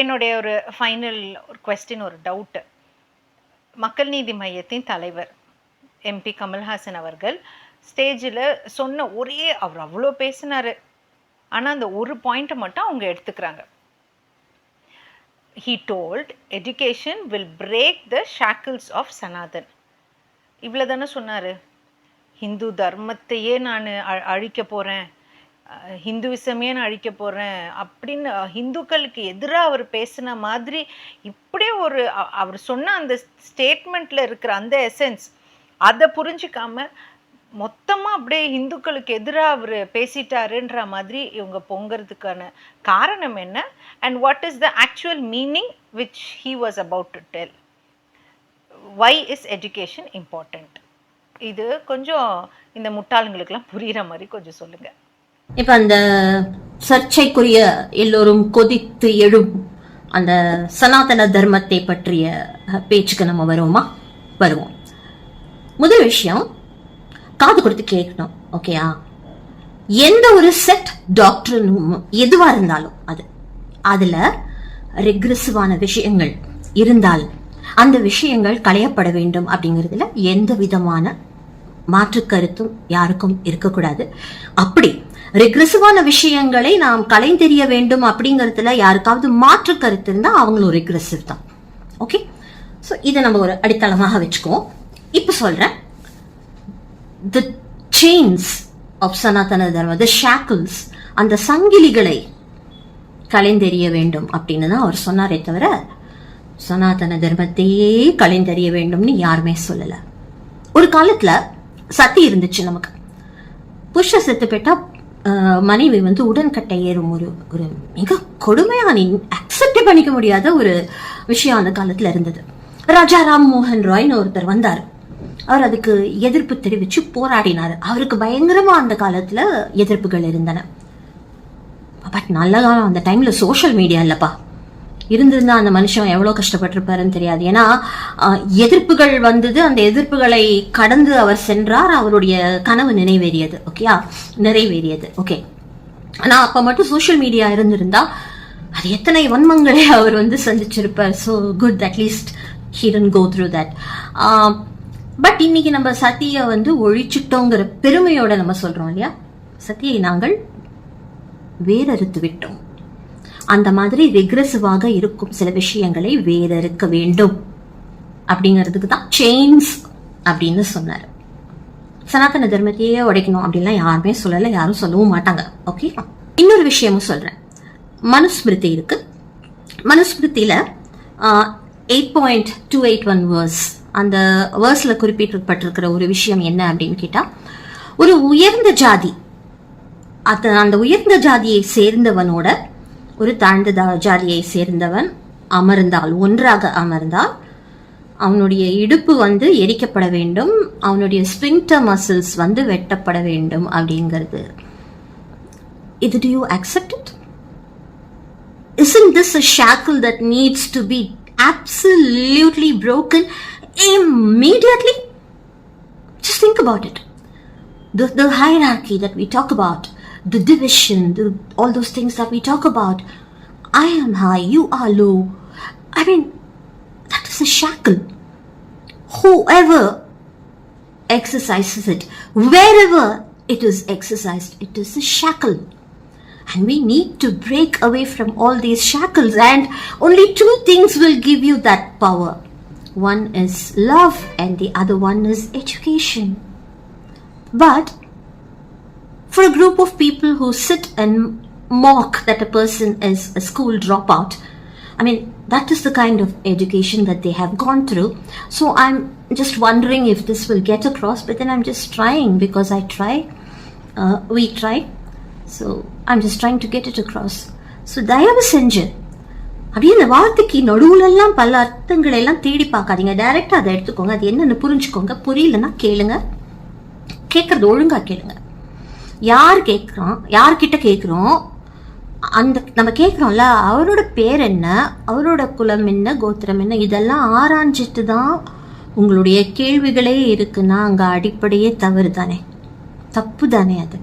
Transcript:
என்னுடைய ஒரு ஃபைனல் ஒரு கொஸ்டின் ஒரு டவுட்டு மக்கள் நீதி மையத்தின் தலைவர் எம்பி கமல்ஹாசன் அவர்கள் ஸ்டேஜில் சொன்ன ஒரே அவர் அவ்வளோ பேசினார். ஆனால் அந்த ஒரு பாயிண்ட்டை மட்டும் அவங்க எடுத்துக்கிறாங்க. He told education will break the shackles of Sanatan இவ்வளோ தானே சொன்னார்? ஹிந்து தர்மத்தையே நான் அழிக்க போகிறேன் ஹிந்துவிசமே நான் அழிக்க போகிறேன் அப்படின்னு ஹிந்துக்களுக்கு எதிராக அவர் பேசின மாதிரி இப்படியே ஒரு அவர் சொன்ன அந்த ஸ்டேட்மெண்ட்டில் இருக்கிற அந்த எசன்ஸ் அதை புரிஞ்சிக்காம மொத்தமாக அப்படியே ஹிந்துக்களுக்கு எதிராக அவர் பேசிட்டாருன்ற மாதிரி இவங்க பொங்கிறதுக்கான காரணம் என்ன? And what is the actual meaning which he was about to tell why is education important இது கொஞ்சம் இந்த முட்டாளுங்களுக்கெல்லாம் புரிகிற மாதிரி கொஞ்சம் சொல்லுங்கள் இப்ப அந்த சர்ச்சைக்குரிய எல்லோரும் கொதித்து எழும் அந்த சனாதன தர்மத்தை பற்றிய பேச்சுக்கு நம்ம வருவோமா? வருவோம். முதல் விஷயம் காது கொடுத்து கேட்கணும் ஓகேயா எந்த ஒரு செட் டாக்டரும் எதுவா இருந்தாலும் அது. அதுல ரெக்ரெசிவான விஷயங்கள் இருந்தால் அந்த விஷயங்கள் களையப்பட வேண்டும் அப்படிங்கிறதுல எந்த விதமான மாற்று கருத்தும் யாருக்கும் இருக்கக்கூடாது. அப்படி ரெக்ரெசிவான விஷயங்களை நாம் கலைந்தெறிய வேண்டும் அப்படிங்கிறதுல யாருக்காவது மாற்று கருத்து இருந்தால் அவங்களும் ரெக்ரெசிவ் தான். ஓகே ஸோ இதை நம்ம ஒரு அடித்தளமாக வச்சுக்குவோம். இப்போ சொல்றேன். த செயின்ஸ் ஆஃப் சனாதன தர்ம த ஷாக்கிள்ஸ் அந்த சங்கிலிகளை கலைந்தெறிய வேண்டும் அப்படின்னு தான் அவர் சொன்னாரே தவிர சனாதன தர்மத்தையே கலைந்தறிய வேண்டும்னு யாருமே சொல்லலை. ஒரு காலத்தில் சத்தி இருந்துச்சு நமக்கு. புருஷ செத்து போயிட்டா மனைவி வந்து உடன்கட்டை ஏறும் ஒரு ஒரு மிக கொடுமையான அக்செப்ட் பண்ணிக்க முடியாத ஒரு விஷயம் அந்த காலத்தில் இருந்தது. ராஜா ராம் மோகன் ராய்னு ஒருத்தர் வந்தார். அவர் அதுக்கு எதிர்ப்பு தெரிவிச்சு போராடினார். அவருக்கு பயங்கரமாக அந்த காலத்தில் எதிர்ப்புகள் இருந்தன. பட் நல்ல காலம். அந்த டைமில் சோஷியல் மீடியா இல்லைப்பா. இருந்திருந்தா அந்த மனுஷன் எவ்வளவு கஷ்டப்பட்டிருப்பாருன்னு தெரியாது. ஏன்னா எதிர்ப்புகள் வந்தது அந்த எதிர்ப்புகளை கடந்து அவர் சென்றார் அவருடைய கனவு நினைவேறியது ஓகேயா நிறைவேறியது ஓகே ஆனா அப்ப மட்டும் சோஷியல் மீடியா இருந்திருந்தா அது எத்தனை வன்மங்களை அவர் வந்து சந்திச்சிருப்பார். ஸோ குட் அட்லீஸ்ட் ஹீரன் கோ த்ரூ தட் பட் இன்னைக்கு நம்ம சத்தியை வந்து ஒழிச்சிட்டோங்கிற பெருமையோட நம்ம சொல்றோம் இல்லையா? சத்தியை நாங்கள் வேறறுத்து விட்டோம் அந்த மாதிரி ரெக்ரெசிவாக இருக்கும் சில விஷயங்களை வேதறுக்க வேண்டும். அப்படிங்கிறதுக்கு தான் செயின்ஸ் அப்படின்னு சொன்னார். சனாதன தர்மத்தையே உடைக்கணும் அப்படின்லாம் யாருமே சொல்லலை யாரும் சொல்லவும் மாட்டாங்க. ஓகே இன்னொரு விஷயமும் சொல்கிறேன் மனுஸ்மிருதி இருக்கு. மனுஸ்மிருத்தியில் eight point two eight one verse அந்த வேர்ஸில் குறிப்பிடப்பட்டிருக்கிற ஒரு விஷயம் என்ன அப்படின்னு கேட்டால் ஒரு உயர்ந்த ஜாதி அது அந்த உயர்ந்த ஜாதியை சேர்ந்தவனோட ஒரு தாழ்ந்த ஜாதியை சேர்ந்தவன் அமர்ந்தால் ஒன்றாக அமர்ந்தால் அவனுடைய இடுப்பு வந்து எரிக்கப்பட வேண்டும் அவனுடைய ஸ்பிங்டர் மசில்ஸ் வந்து வெட்டப்பட வேண்டும் அப்படிங்கிறது இது to you accept it Isn't this a shackle that needs to be absolutely broken immediately? Just think about it. The, the hierarchy that we talk about, the division, the, all those things that we talk about. I am high, you are low. I mean, that is a shackle. Whoever exercises it, wherever it is exercised, it is a shackle. And we need to break away from all these shackles, and only two things will give you that power one is love, and the other one is education. But for a group of people who sit and mock that a person is a school dropout, I mean, that is the kind of education that they have gone through. So I'm just wondering if this will get across, but then I'm just trying because I try, uh, we try. So I'm just trying to get it across so தயவு செஞ்சு அப்படியே இந்த வார்த்தைக்கு நடுவுலெல்லாம் பல அர்த்தங்களை எல்லாம் தேடி பார்க்காதீங்க டைரெக்டாக அதை எடுத்துக்கோங்க அது என்னன்னு புரிஞ்சுக்கோங்க புரியலன்னா கேளுங்க கேட்கறது ஒழுங்கா கேளுங்க யார் கேட்குறோம் யார்கிட்ட கேட்குறோம் அந்த நம்ம கேட்குறோம்ல அவரோட பேர் என்ன? அவரோட குலம் என்ன? கோத்திரம் என்ன? இதெல்லாம் ஆராய்ஞ்சிட்டு தான் உங்களுடைய கேள்விகளே இருக்குன்னா அங்கே அடிப்படையே தவறு தானே தப்பு தானே அது?